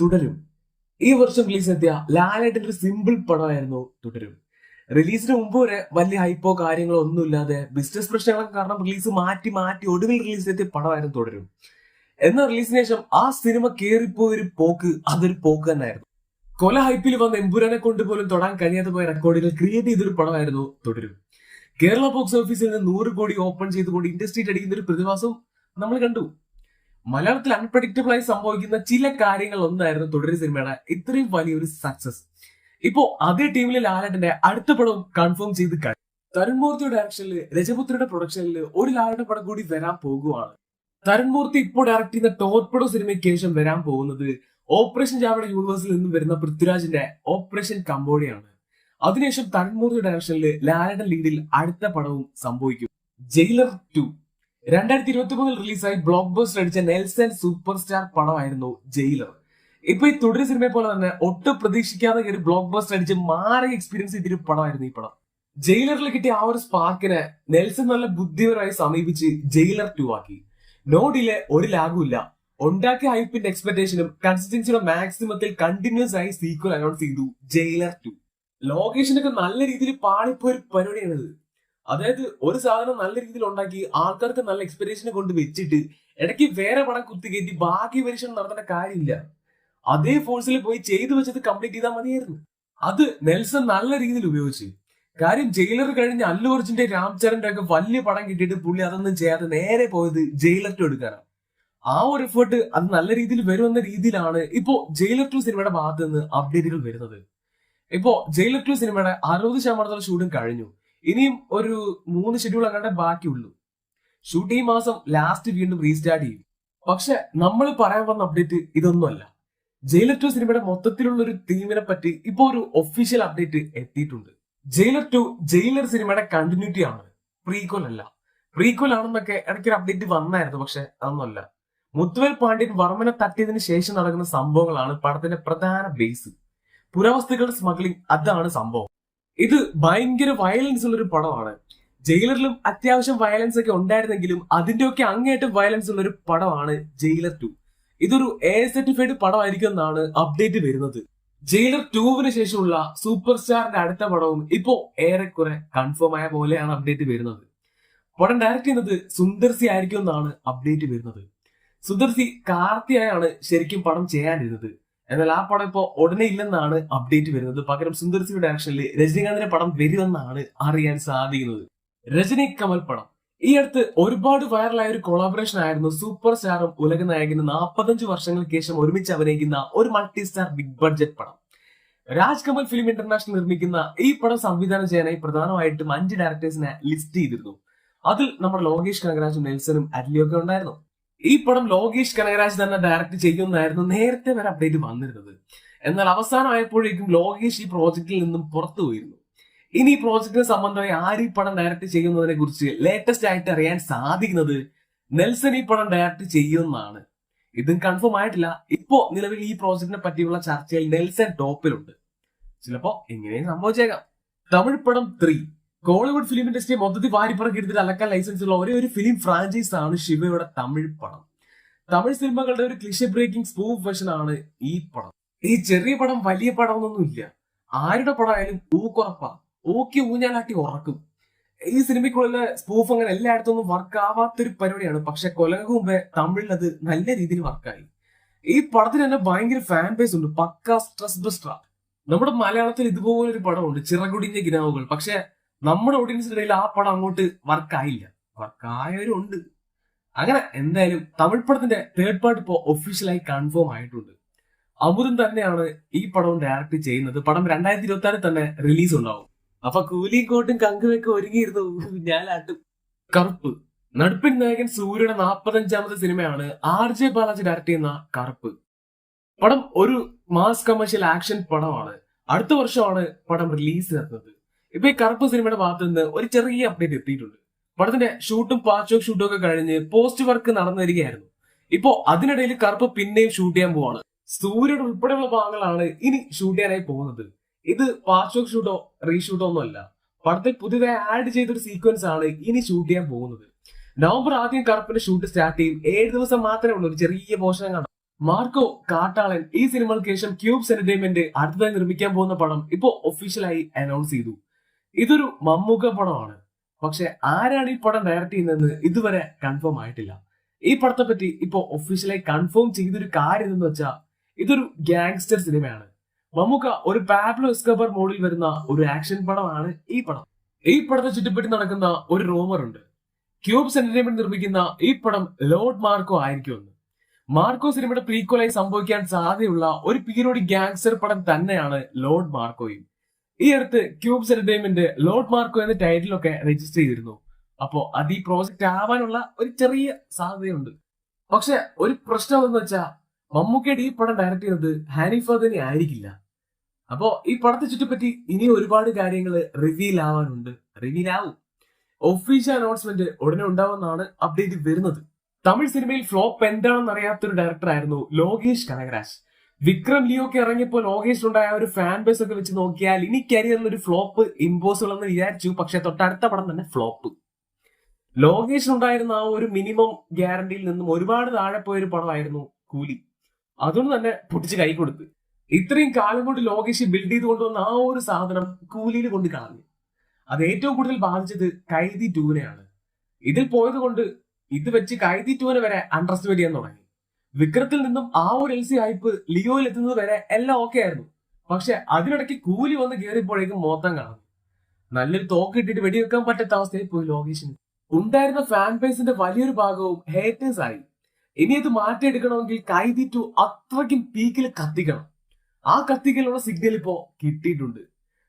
തുടരും. ഈ വർഷം റിലീസ് എത്തിയ ലാലേട്ടന്റെ ഒരു സിമ്പിൾ പടമായിരുന്നു തുടരും. റിലീസിന് മുമ്പ് വരെ വലിയ ഹൈപ്പോ കാര്യങ്ങളോ ഒന്നുമില്ലാതെ ബിസിനസ് പ്രശ്നങ്ങളൊക്കെ കാരണം റിലീസ് മാറ്റി മാറ്റി ഒടുവിൽ റിലീസ് എത്തിയ പടമായിരുന്നു തുടരും. എന്ന റിലീസിന് ശേഷം ആ സിനിമ കേറിപ്പോയൊരു പോക്ക് അതൊരു പോക്ക് തന്നെയായിരുന്നു. കൊല ഹൈപ്പിൽ വന്ന എമ്പുരാനെ കൊണ്ട് പോലും തൊടാൻ കഴിയാതെ പോയ റെക്കോർഡുകൾ ക്രിയേറ്റ് ചെയ്തൊരു പടമായിരുന്നു തുടരും. കേരള ബോക്സ് ഓഫീസിൽ നിന്ന് നൂറ് കോടി ഓപ്പൺ ചെയ്തുകൊണ്ട് ഇൻഡസ്ട്രി അടിക്കുന്ന ഒരു പ്രതിഭാസം നമ്മൾ കണ്ടു. മലയാളത്തിൽ അൺപ്രഡിക്റ്റബിൾ ആയി സംഭവിക്കുന്ന ചില കാര്യങ്ങൾ ഒന്നായിരുന്നു തുടരെ സിനിമയുടെ ഇത്രയും വലിയൊരു സക്സസ് ഇപ്പോ അതേ ടീമിലെ ലാലേട്ടന്റെ അടുത്ത പടവും കൺഫേം ചെയ്ത് കഴിഞ്ഞു. തരുൺമൂർത്തി ഡയറക്ഷനിൽ രജപുത്രയുടെ പ്രൊഡക്ഷനിൽ ഒരു ലാലേട്ടൻ പടം കൂടി വരാൻ പോകുവാണ്. തരുൺമൂർത്തി ഇപ്പോൾ ഡയറക്ട് ചെയ്യുന്ന ടോർപ്പഡോ സിനിമയ്ക്ക് ശേഷം വരാൻ പോകുന്നത് ഓപ്പറേഷൻ ജാവയുടെ യൂണിവേഴ്സിൽ നിന്നും വരുന്ന പൃഥ്വിരാജിന്റെ ഓപ്പറേഷൻ കമ്പോഡിയാണ് അതിനുശേഷം തരുൺമൂർത്തി ഡയറക്ഷനിൽ ലാലേട്ടൻ ലീഡിൽ അടുത്ത പടവും സംഭവിക്കും. ജയിലർ ടു രണ്ടായിരത്തി ഇരുപത്തി മൂന്നിൽ റിലീസായി ബ്ലോക്ക് ബസ്റ്റർ അടിച്ച നെൽസൺ സൂപ്പർ സ്റ്റാർ പടമായിരുന്നു ജയിലർ. ഇപ്പൊ ഈ തുടർ സിനിമയെ പോലെ തന്നെ ഒട്ടും പ്രതീക്ഷിക്കാതെ ഒരു ബ്ലോക്ക് ബസ്റ്റർ അടിച്ച് മാറി എക്സ്പീരിയൻസ് ചെയ്തൊരു പടമായിരുന്നു ഈ പടം. ജയിലറിൽ കിട്ടിയ ആ ഒരു സ്പാർക്കിനെ നെൽസൺ നല്ല ബുദ്ധിപരമായി സമീപിച്ച് ജയിലർ ടു ആക്കി. നോ ഡിലെ ഒരു ലാഗുമില്ല ഉണ്ടാക്കിയ ഹൈപ്പിന്റെ എക്സ്പെക്ടേഷനും കൺസിസ്റ്റൻസിയുടെ മാക്സിമത്തിൽ കണ്ടിന്യൂസ് ആയി സീക്വൽ അനൗൺസ് ചെയ്തു ജയിലർ ടു ലൊക്കേഷനൊക്കെ നല്ല രീതിയിൽ പാളിപ്പോയ ഒരു പരിപാടിയാണിത്. അതായത് ഒരു സാധനം നല്ല രീതിയിൽ ഉണ്ടാക്കി ആൾക്കാർക്ക് നല്ല എക്സ്പെക്ടേഷൻ കൊണ്ട് വെച്ചിട്ട് ഇടയ്ക്ക് വേറെ പടം കുത്തിക്കയറ്റി ബാക്കി പരീക്ഷണം നടത്തേണ്ട കാര്യമില്ല. അതേ ഫോഴ്സിൽ പോയി ചെയ്തു വെച്ചത് കംപ്ലീറ്റ് ചെയ്താൽ മതിയായിരുന്നു. അത് നെൽസൺ നല്ല രീതിയിൽ ഉപയോഗിച്ചു. കാര്യം ജയിലർ കഴിഞ്ഞ് അല്ലു അർജുന്റെ രാംചരന്റെ ഒക്കെ വലിയ പടം കിട്ടിയിട്ട് പുള്ളി അതൊന്നും ചെയ്യാതെ നേരെ പോയത് ജയിലർ ടു എടുക്കാനാണ് ആ ഒരു എഫേർട്ട് അത് നല്ല രീതിയിൽ വരുമെന്ന രീതിയിലാണ് ഇപ്പോ ജയിലർ ടു സിനിമയുടെ ഭാഗത്ത് നിന്ന് അപ്ഡേറ്റുകൾ വരുന്നത്. ഇപ്പോ ജയിലർ ടു സിനിമയുടെ അറുപത് ശതമാനത്തോളം ഷൂട്ടും കഴിഞ്ഞു. ഇനിയും ഒരു മൂന്ന് ഷെഡ്യൂൾ അങ്ങനെ ബാക്കിയുള്ളൂ. ഷൂട്ട് ഈ മാസം ലാസ്റ്റ് വീണ്ടും റീസ്റ്റാർട്ട് ചെയ്യും. പക്ഷെ നമ്മൾ പറയാൻ വന്ന അപ്ഡേറ്റ് ഇതൊന്നുമല്ല. ജയിലർ ടു സിനിമയുടെ മൊത്തത്തിലുള്ള ഒരു തീമിനെ പറ്റി ഇപ്പോ ഒരു ഒഫീഷ്യൽ അപ്ഡേറ്റ് എത്തിയിട്ടുണ്ട്. ജയിലർ ടു ജയിലർ സിനിമയുടെ കണ്ടിന്യൂറ്റി ആണ്. പ്രീക്വൽ അല്ല. പ്രീക്വൽ ആണെന്നൊക്കെ ഇടയ്ക്ക് ഒരു അപ്ഡേറ്റ് വന്നായിരുന്നു പക്ഷെ അതൊന്നുമല്ല. മുത്തുവേൽ പാണ്ഡ്യൻ വർമ്മനെ തട്ടിയതിന് ശേഷം നടക്കുന്ന സംഭവങ്ങളാണ് പടത്തിന്റെ പ്രധാന ബേസ് പുരാവസ്തുക്കളുടെ സ്മഗ്ലിംഗ് അതാണ് സംഭവം. ഇത് ഭയങ്കര വയലൻസ് ഉള്ളൊരു പടമാണ്. ജയിലറിലും അത്യാവശ്യം വയലൻസ് ഒക്കെ ഉണ്ടായിരുന്നെങ്കിലും അതിന്റെ ഒക്കെ അങ്ങേയറ്റം വയലൻസ് ഉള്ള ഒരു പടമാണ് ജയിലർ ടു ഇതൊരു എ സർട്ടിഫൈഡ് പടമായിരിക്കും എന്നാണ് അപ്ഡേറ്റ് വരുന്നത്. ജയിലർ ടൂവിന് ശേഷമുള്ള സൂപ്പർ സ്റ്റാറിന്റെ അടുത്ത പടവും ഇപ്പോ ഏറെക്കുറെ കൺഫേം ആയ പോലെയാണ് അപ്ഡേറ്റ് വരുന്നത്. പടം ഡയറക്ട് ചെയ്യുന്നത് സുന്ദർസി ആയിരിക്കും എന്നാണ് അപ്ഡേറ്റ് വരുന്നത്. സുന്ദർസി കാർത്തിയായാണ് ശരിക്കും പടം ചെയ്യാനിരുന്നത്. എന്നാൽ ആ പടം ഇപ്പോൾ ഉടനെ ഇല്ലെന്നാണ് അപ്ഡേറ്റ് വരുന്നത്. പകരം സുന്ദർ സിംഗ് ഡയറക്ഷനിൽ രജനീകാന്തിന്റെ പടം വരുമെന്നാണ് അറിയാൻ സാധിക്കുന്നത്. രജനി കമൽ പടം. ഈ അടുത്ത് ഒരുപാട് വൈറലായ ഒരു കൊളാബറേഷൻ ആയിരുന്നു സൂപ്പർ സ്റ്റാറും ഉലക നായകനും നാൽപ്പത്തഞ്ച് വർഷങ്ങൾക്ക് ശേഷം ഒരുമിച്ച് അഭിനയിക്കുന്ന ഒരു മൾട്ടി സ്റ്റാർ ബിഗ് ബഡ്ജറ്റ് പടം. രാജ് കമൽ ഫിലിം ഇന്റർനാഷണൽ നിർമ്മിക്കുന്ന ഈ പടം സംവിധാനം ചെയ്യാനായി പ്രധാനമായിട്ടും അഞ്ച് ഡയറക്ടേഴ്സിനെ ലിസ്റ്റ് ചെയ്തിരുന്നു. അതിൽ നമ്മുടെ ലോകേഷ് കനകരാജും നെൽസനും അറ്റ്ലിയൊക്കെ ഉണ്ടായിരുന്നു. ഈ പടം ലോകേഷ് കനകരാജ് തന്നെ ഡയറക്ട് ചെയ്യുമെന്നായിരുന്നു നേരത്തെ വരെ അപ്ഡേറ്റ് വന്നിരുന്നത്. എന്നാൽ അവസാനമായപ്പോഴേക്കും ലോകേഷ് ഈ പ്രോജക്റ്റിൽ നിന്നും പുറത്തു പോയിരുന്നു. ഇനി ഈ പ്രോജക്റ്റിന് സംബന്ധമായി ആര് ഈ പടം ഡയറക്ട് ചെയ്യുന്നതിനെ കുറിച്ച് ലേറ്റസ്റ്റ് ആയിട്ട് അറിയാൻ സാധിക്കുന്നത് നെൽസൺ ഈ പടം ഡയറക്ട് ചെയ്യുമെന്നാണ്. ഇതും കൺഫേം ആയിട്ടില്ല. ഇപ്പോ നിലവിൽ ഈ പ്രോജക്റ്റിനെ പറ്റിയുള്ള ചർച്ചയിൽ നെൽസൺ ടോപ്പിലുണ്ട് ചിലപ്പോ എങ്ങനെയും സംഭവിച്ചേക്കാം. തമിഴ് പടം ത്രീ കോളിവുഡ് ഫിലിം ഇൻഡസ്ട്രി മൊത്തത്തിൽ വാരിപ്പറക്കി എടുത്തിട്ട് അലക്കാൻ ലൈസൻസ് ഉള്ള ഒരേ ഒരു ഫിലിം ഫ്രാഞ്ചൈസ് ആണ് ശിവയുടെ തമിഴ് പടം. തമിഴ് സിനിമകളുടെ ഒരു ക്ലിഷ ബ്രേക്കിംഗ് സ്പൂഫ് വെർഷൻ ആണ് ഈ പടം. ഈ ചെറിയ പടം വലിയ പടം ഒന്നൊന്നും ഇല്ല. ആരുടെ ആയാലും ഊക്കുറപ്പാ. ഊക്കി ഊഞ്ഞാലാട്ടി ഉറക്കും. ഈ സിനിമയ്ക്കുള്ള സ്പൂഫ് അങ്ങനെ എല്ലായിടത്തൊന്നും വർക്ക് ആവാത്തൊരു പരിപാടിയാണ്. പക്ഷെ കൊലകൾക്ക് മുമ്പേ തമിഴിൽ അത് നല്ല രീതിയിൽ വർക്കായി ഈ പടത്തിന് തന്നെ ഭയങ്കര ഫാൻ ബേസ് ഉണ്ട്. പക്ക സ്ട്രെസ് ബസ്റ്റർ നമ്മുടെ മലയാളത്തിൽ ഇതുപോലൊരു പടമുണ്ട്. ചിറകുടിഞ്ഞ ഗിനാവുകൾ പക്ഷെ നമ്മുടെ ഓഡിയൻസിന്റെ ഇടയിൽ ആ പടം അങ്ങോട്ട് വർക്കായില്ല വർക്കായവരുണ്ട് അങ്ങനെ എന്തായാലും തമിഴ് പടത്തിന്റെ തേർഡ് പാർട്ട് ഇപ്പോ ഒഫീഷ്യലായി കൺഫേം ആയിട്ടുണ്ട്. അമുദൻ തന്നെയാണ് ഈ പടം ഡയറക്ട് ചെയ്യുന്നത്. പടം രണ്ടായിരത്തി ഇരുപത്തി ആറിൽ തന്നെ റിലീസ് ഉണ്ടാവും. അപ്പൊ കൂലിയും കോട്ടും കങ്കുമൊക്കെ ഒരുങ്ങിയിരുന്നു. ഞാനാട്ടും കറുപ്പ്. നടുപ്പിൻ നായകൻ സൂര്യയുടെ നാൽപ്പത്തഞ്ചാമത്തെ സിനിമയാണ് ആർ ജെ ബാലാജി ഡയറക്ട് ചെയ്യുന്ന കറുപ്പ്. പടം ഒരു മാസ് കമേഴ്ഷ്യൽ ആക്ഷൻ പടമാണ്. അടുത്ത വർഷമാണ് പടം റിലീസ് ചെയ്യുന്നത് ഇപ്പൊ ഈ കറുപ്പ് സിനിമയുടെ ഭാഗത്ത് നിന്ന് ഒരു ചെറിയ അപ്ഡേറ്റ് എത്തിയിട്ടുണ്ട്. പടത്തിന്റെ ഷൂട്ടും പാച്ച് ഷൂട്ടും ഒക്കെ കഴിഞ്ഞ് പോസ്റ്റ് വർക്ക് നടന്നു വരികയായിരുന്നു ഇപ്പോ അതിനിടയിൽ കറുപ്പ് പിന്നെയും ഷൂട്ട് ചെയ്യാൻ പോവാണ്. സൂര്യയുടെ ഉൾപ്പെടെയുള്ള ഭാഗങ്ങളാണ് ഇനി ഷൂട്ട് ചെയ്യാനായി പോകുന്നത്. ഇത് പാച്ച് ഷൂട്ടോ റീഷൂട്ടോ ഒന്നും അല്ല. പടത്തിൽ പുതിയതായി ആഡ് ചെയ്തൊരു സീക്വൻസ് ആണ് ഇനി ഷൂട്ട് ചെയ്യാൻ പോകുന്നത്. നവംബർ ആദ്യം കറുപ്പിന്റെ ഷൂട്ട് സ്റ്റാർട്ട് ചെയ്യും. ഏഴ് ദിവസം മാത്രമേ ഉള്ളൂ. ഒരു ചെറിയ പോഷണം കാണാം. മാർക്കോ കാട്ടാളൻ ഈ സിനിമകൾക്ക് ശേഷം ക്യൂബ്സ് എന്റർടൈൻമെന്റ് അടുത്തതായി നിർമ്മിക്കാൻ പോകുന്ന പടം ഇപ്പോ ഒഫീഷ്യലായി അനൗൺസ് ചെയ്തു. ഇതൊരു മമ്മൂക്ക പടമാണ്. പക്ഷെ ആരാണ് ഈ പടം ഡയറക്ട് ചെയ്യുന്നതെന്ന് ഇതുവരെ കൺഫേം ആയിട്ടില്ല. ഈ പടത്തെ പറ്റി ഇപ്പൊ ഒഫീഷ്യലായി കൺഫേം ചെയ്തൊരു കാര്യം എന്ന് വെച്ചാൽ ഇതൊരു ഗാങ്സ്റ്റർ സിനിമയാണ് മമ്മൂക്ക ഒരു പാബ്ലോ എസ്കബർ മോഡിൽ വരുന്ന ഒരു ആക്ഷൻ പടമാണ് ഈ പടം. ഈ പടത്തെ ചുറ്റിപ്പറ്റി നടക്കുന്ന ഒരു റൂമർ ഉണ്ട്. ക്യൂബ്സ് എന്റർടൈൻമെന്റ് നിർമ്മിക്കുന്ന ഈ പടം ലോർഡ് മാർക്കോ ആയിരിക്കും എന്ന് മാർക്കോ സിനിമയുടെ പ്രീക്വലായി സംഭവിക്കാൻ സാധ്യതയുള്ള ഒരു പീരിയോഡിക് ഗാങ്സ്റ്റർ പടം തന്നെയാണ് ലോർഡ് മാർക്കോയും ഈ അടുത്ത് ക്യൂബ്സ് എന്റർടൈൻമെന്റ് ലോഡ് മാർക്കോ എന്ന ടൈറ്റിലൊക്കെ രജിസ്റ്റർ ചെയ്തിരുന്നു. അപ്പോ അത് ഈ പ്രോജക്റ്റ് ആവാനുള്ള ഒരു ചെറിയ സാധ്യതയുണ്ട്. പക്ഷെ ഒരു പ്രശ്നം എന്ന് വെച്ചാൽ മമ്മൂക്കയുടെ ഈ പടം ഡയറക്ട് ചെയ്യുന്നത് ഹാനി തന്നെ ആയിരിക്കില്ല. അപ്പോ ഈ പടത്തെ ചുറ്റിപ്പറ്റി ഇനി ഒരുപാട് കാര്യങ്ങൾ റിവീൽ ആവാനുണ്ട്. റിവീൽ ആവും. ഒഫീഷ്യൽ അനൗൺസ്മെന്റ് ഉടനെ ഉണ്ടാവുമെന്നാണ് അപ്ഡേറ്റ് വരുന്നത്. തമിഴ് സിനിമയിൽ ഫ്ലോപ്പ് എന്താണെന്ന് അറിയാത്തൊരു ഡയറക്ടർ ആയിരുന്നു ലോകേഷ് കനകരാജ്. വിക്രം ലിയോ ലിയോക്ക് ഇറങ്ങിയപ്പോൾ ലോകേഷ് ഉണ്ടായ ഒരു ഫാൻ ബേസ് ഒക്കെ വെച്ച് നോക്കിയാൽ ഇനി കരിയറിൽ ഒരു ഫ്ലോപ്പ് ഇമ്പോസിബിൾ എന്ന് വിചാരിച്ചു. പക്ഷെ തൊട്ടടുത്ത പടം തന്നെ ഫ്ലോപ്പ് ലോകേഷ് ഉണ്ടായിരുന്ന ആ ഒരു മിനിമം ഗ്യാരണ്ടിയിൽ നിന്നും ഒരുപാട് താഴെ പോയൊരു പടമായിരുന്നു കൂലി. അതുകൊണ്ട് തന്നെ പൊട്ടിച്ച് കൈ കൊടുത്ത്. ഇത്രയും കാലം കൊണ്ട് ലോകേഷ് ബിൽഡ് ചെയ്ത് കൊണ്ടുവന്ന ആ ഒരു സാധനം കൂലിയിൽ കൊണ്ട് കളഞ്ഞു. അത് ഏറ്റവും കൂടുതൽ ബാധിച്ചത് കൈതി ടൂവിനെയാണ്. ഇതിൽ പോയത് കൊണ്ട് ഇത് വെച്ച് കൈതി ടൂവിനെ വരെ അണ്ടർസ്റ്റ് ചെയ്യാൻ തുടങ്ങി. വിക്രത്തിൽ നിന്നും ആ ഒരു എൽ സി ഹൈപ്പ് ലിയോയിൽ എത്തുന്നത് വരെ എല്ലാം ഓക്കെ ആയിരുന്നു. പക്ഷെ അതിനിടയ്ക്ക് കൂലി വന്ന് കയറിയപ്പോഴേക്കും മോത്തം കാണും നല്ലൊരു തോക്ക് ഇട്ടിട്ട് വെടിവെക്കാൻ പറ്റാത്ത അവസ്ഥയിൽ പോയി ലോകേഷിന്. ഉണ്ടായിരുന്ന ഫാൻ ബേസിന്റെ വലിയൊരു ഭാഗവും ഹേറ്റേഴ്സ് ആയി. ഇനി ഇത് മാറ്റിയെടുക്കണമെങ്കിൽ കൈതി ടു അത്രയ്ക്കും പീക്കിൽ കത്തിക്കണം. ആ കത്തിക്കലുള്ള സിഗ്നൽ ഇപ്പോ കിട്ടിയിട്ടുണ്ട്.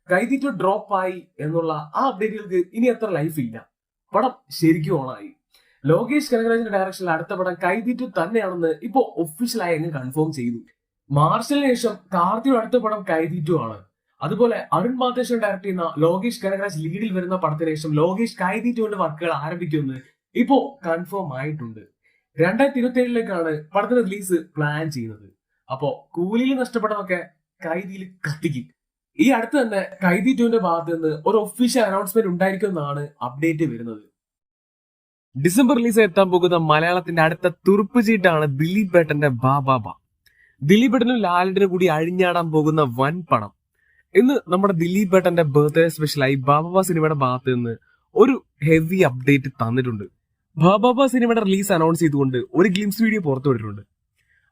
കൈതി ടു ഡ്രോപ്പ് ആയി എന്നുള്ള ആ അപ്ഡേറ്റുകൾക്ക് ഇനി അത്ര ലൈഫ് ഇല്ല. പടം ശരിക്കും ഓണായി ലോകേഷ് കനകരാജിന്റെ ഡയറക്ഷനിൽ അടുത്ത പടം കൈതീറ്റു തന്നെയാണെന്ന് ഇപ്പോ ഒഫീഷ്യലായി അങ്ങ് കൺഫേം ചെയ്തു. മാർഷലിന് ശേഷം കാർത്തിയുടെ അടുത്ത പടം കൈതീറ്റു ആണ്. അതുപോലെ അരുൺ മാതേശ്വരൻ ഡയറക്ട് ചെയ്യുന്ന ലോകേഷ് കനകരാജ് ലീഡിൽ വരുന്ന പടത്തിന് ശേഷം ലോകേഷ് കൈതീറ്റുവിന്റെ വർക്കുകൾ ആരംഭിക്കുമെന്ന് ഇപ്പോ കൺഫേം ആയിട്ടുണ്ട്. രണ്ടായിരത്തി ഇരുപത്തി ഏഴിലേക്കാണ് പടത്തിന്റെ റിലീസ് പ്ലാൻ ചെയ്യുന്നത്. അപ്പോ കൂലിയിൽ നഷ്ടപ്പെട്ടതൊക്കെ കൈതിയിൽ കത്തിക്കും. ഈ അടുത്ത് തന്നെ കൈതി ടുവിന്റെ ഭാഗത്ത് നിന്ന് ഒരു ഒഫീഷ്യൽ അനൗൺസ്മെന്റ് ഉണ്ടായിരിക്കും എന്നാണ് അപ്ഡേറ്റ് വരുന്നത്. ഡിസംബർ റിലീസ് എത്താൻ പോകുന്ന മലയാളത്തിന്റെ അടുത്ത തുറുപ്പ് ചീട്ടാണ് ദിലീപ് ഏട്ടന്റെ ബാബാബ ദിലീപ് ഏട്ടനും ലാലിനും കൂടി അഴിഞ്ഞാടാൻ പോകുന്ന വൻ പണം. ഇന്ന് നമ്മുടെ ദിലീപ് ഏട്ടന്റെ ബർത്ത്ഡേ സ്പെഷ്യലായി ബാബാബ സിനിമയുടെ ഭാഗത്ത് നിന്ന് ഒരു ഹെവി അപ്ഡേറ്റ് തന്നിട്ടുണ്ട്. ബാബാബ സിനിമയുടെ റിലീസ് അനൗൺസ് ചെയ്തുകൊണ്ട് ഒരു ഗ്ലിംസ് വീഡിയോ പുറത്തുവിട്ടിട്ടുണ്ട്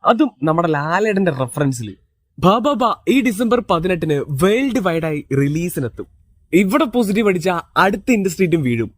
അതും നമ്മുടെ ലാലേട്ടന്റെ റെഫറൻസിൽ ബാബാബ ഈ ഡിസംബർ പതിനെട്ടിന് വേൾഡ് വൈഡായി റിലീസിനെത്തും ഇവിടെ പോസിറ്റീവ് അടിച്ച അടുത്ത ഇൻഡസ്ട്രീറ്റും വീഴും.